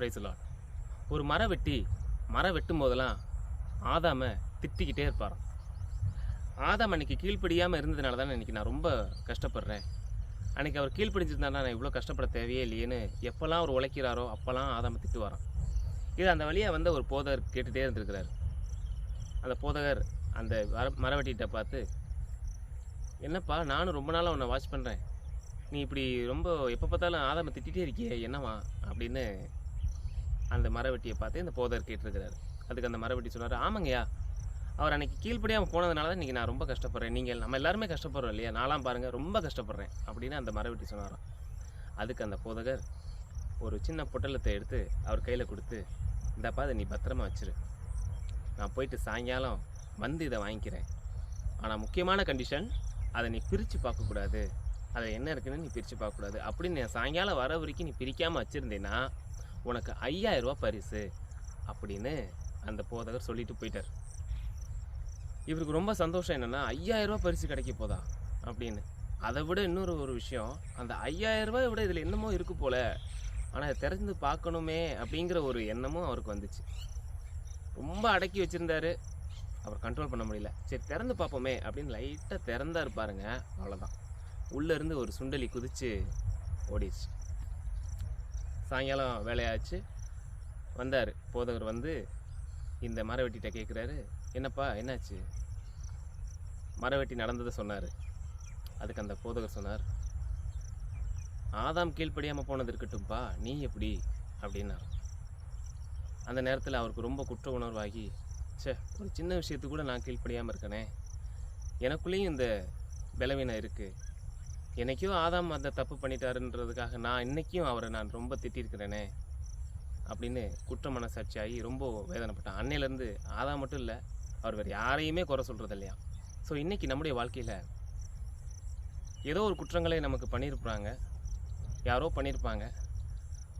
பிரைஸ்லாட் ஒரு மரம் வெட்டி மரம் வெட்டும் போதெல்லாம் ஆதாம திட்டிக்கிட்டே இருப்பாராம். ஆதாம் அன்னைக்கு கீழ்ப்படியாமல் இருந்ததுனால தான் இன்னைக்கு நான் ரொம்ப கஷ்டப்படுறேன். அன்னைக்கு அவர் கீழ்ப்படிஞ்சிருந்தாருன்னா நான் இவ்வளோ கஷ்டப்பட தேவையே இல்லையேன்னு எப்போல்லாம் அவர் உழைக்கிறாரோ அப்போல்லாம் ஆதாம திட்டுவாராம் இது அந்த வழியாக வந்த ஒரு போதகர் கேட்டுகிட்டே இருந்திருக்கிறார். அந்த போதகர் அந்த மர மரவெட்டிகிட்ட பார்த்து என்னப்பா நானும் ரொம்ப நாளாக உன்னை வாட்ச் பண்ணுறேன் நீ இப்படி ரொம்ப எப்போ பார்த்தாலும் ஆதாம திட்டிகிட்டே இருக்கியே என்னவா அப்படின்னு அந்த மரவெட்டியை பார்த்து இந்த போதர் கேட்டிருக்கிறாரு. அதுக்கு அந்த மரவெட்டி சொன்னார் ஆமாங்கய்யா அவர் அன்றைக்கி கீழ்ப்படியாமல் போனதுனால தான் இன்றைக்கி நான் ரொம்ப கஷ்டப்படுறேன். நீங்கள் நம்ம எல்லாருமே கஷ்டப்படுறோம் இல்லையா? நான்லாம் பாருங்கள் ரொம்ப கஷ்டப்படுறேன் அப்படின்னு அந்த மரவெட்டி சொன்னாராம். அதுக்கு அந்த போதகர் ஒரு சின்ன பொட்டலத்தை எடுத்து அவர் கையில் கொடுத்து இந்தப்பா அதை நீ பத்திரமா வச்சிரு. நான் போயிட்டு சாயங்காலம் வந்து இதை வாங்கிக்கிறேன். ஆனால் முக்கியமான கண்டிஷன் அதை நீ பிரித்து பார்க்கக்கூடாது. அதில் என்ன இருக்குன்னு நீ பிரித்து பார்க்கக்கூடாது. அப்படின்னு நான் சாயங்காலம் வர வரைக்கும் நீ பிரிக்காமல் வச்சுருந்தேன்னா உனக்கு 5000 பரிசு அப்படின்னு அந்த போதகர் சொல்லிட்டு போயிட்டார். இவருக்கு ரொம்ப சந்தோஷம் என்னென்னா 5000 பரிசு கிடைக்க போதா அப்படின்னு. அதை விட இன்னொரு ஒரு விஷயம் அந்த 5000 ரூபாய் விட இதில் என்னமோ இருக்கு போல ஆனால் திறந்து பார்க்கணுமே அப்படிங்கிற ஒரு எண்ணமும் அவருக்கு வந்துச்சு. ரொம்ப அடக்கி வச்சுருந்தாரு. அவர் கண்ட்ரோல் பண்ண முடியல. சரி திறந்து பார்ப்போமே அப்படின்னு லைட்டாக திறந்தாரு இருப்பாருங்க அவ்வளோதான் உள்ளேருந்து ஒரு சுண்டலி குதிச்சு ஓடிடுச்சு. சாயங்காலம் வேலையாச்சு. வந்தார். போதகர் வந்து இந்த மரவெட்டிகிட்ட கேட்குறாரு என்னப்பா என்னாச்சு? மரவெட்டி நடந்ததை சொன்னார். அதுக்கு அந்த போதகர் சொன்னார் ஆதாம் கீழ்ப்படியாமல் போனது இருக்கட்டும்ப்பா நீ எப்படி? அப்படின்னார். அந்த நேரத்தில் அவருக்கு ரொம்ப குற்ற உணர்வாகி ச்சே ஒரு சின்ன விஷயத்துக்கு கூட நான் கீழ்ப்படியாமல் இருக்கனே. எனக்குள்ளேயும் இந்த பலவீனம் இருக்குது என்னைக்கும் ஆதாம் அந்த தப்பு பண்ணிட்டாருன்றதுக்காக நான் இன்னைக்கும் அவரை நான் ரொம்ப திட்டிருக்கிறேனே அப்படின்னு குற்ற மனசாட்சியாகி ரொம்ப வேதனைப்பட்டான். அன்னையிலேருந்து ஆதாம் மட்டும் இல்லை அவர் வேறு யாரையுமே குறை சொல்கிறது இல்லையா? ஸோ இன்னைக்கு நம்முடைய வாழ்க்கையில் ஏதோ ஒரு குற்றங்களை நமக்கு பண்ணியிருப்பாங்க. யாரோ பண்ணியிருப்பாங்க.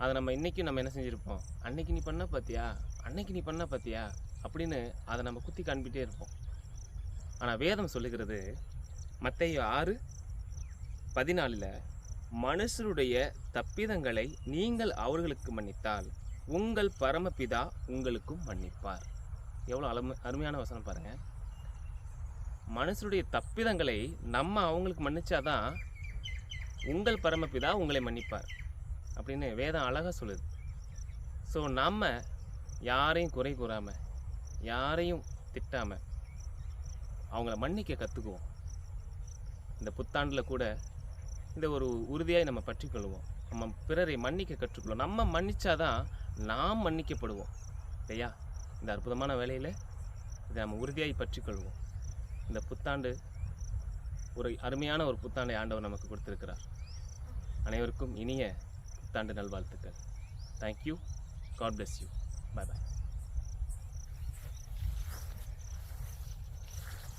அதை நம்ம இன்றைக்கும் நம்ம என்ன செஞ்சுருப்போம்? அன்னைக்கு நீ பண்ண பார்த்தியா அன்னைக்கு நீ பண்ண பார்த்தியா அப்படின்னு அதை நம்ம குத்தி காண்பிட்டே இருப்போம். ஆனால் வேதம் சொல்லுகிறது மற்ற ஆறு பதினாலில் மனுஷருடைய தப்பிதங்களை நீங்கள் அவர்களுக்கு மன்னித்தால் உங்கள் பரமபிதா உங்களுக்கும் மன்னிப்பார். எவ்வளோ அலம அருமையான வசனம் பாருங்கள் மனுஷருடைய தப்பிதங்களை நம்ம அவங்களுக்கு மன்னிச்சாதான் உங்கள் பரமபிதா உங்களை மன்னிப்பார். அப்படின்னு வேதம் அழகாக சொல்லுது. ஸோ நம்ம யாரையும் குறை கூறாமல் யாரையும் திட்டாமல் அவங்கள மன்னிக்க கற்றுக்குவோம் இந்த புத்தாண்டில் கூட இந்த ஒரு உறுதியாக நம்ம பற்றிக்கொள்வோம். நம்ம பிறரை மன்னிக்க கற்றுக்கொள்வோம். நம்ம மன்னிச்சாதான் நாம் மன்னிக்கப்படுவோம். இல்லையா? இந்த அற்புதமான வேலையில் இதை நம்ம உறுதியாய் பற்றிக்கொள்வோம். இந்த புத்தாண்டு ஒரு அருமையான ஒரு புத்தாண்டை ஆண்டவர் நமக்கு கொடுத்துருக்கிறார். அனைவருக்கும் இனிய புத்தாண்டு நல்வாழ்த்துக்கள். Thank you God bless you bye bye